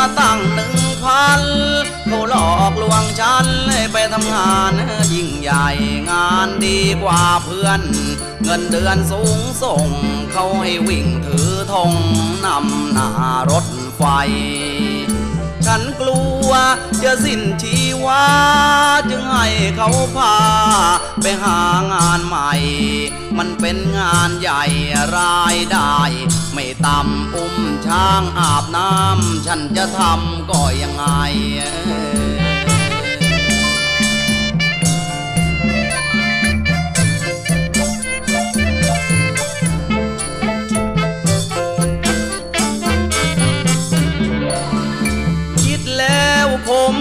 าตั้งหนึ่งพันเขาหลอกลวงฉันไปทำงานยิ่งใหญ่งานดีกว่าเพื่อน เงินเดือนสูงส่ง เขาให้วิ่งถือธงนำหน้ารถไฟ ฉันกลัวจะสิ้นชีวาจึงให้เขาพา ไปหางานใหม่ มันเป็นงานใหญ่รายได้่ำอุ้มช้างอาบน้ำฉันจะทำก็ยังไงคิดแล้วผม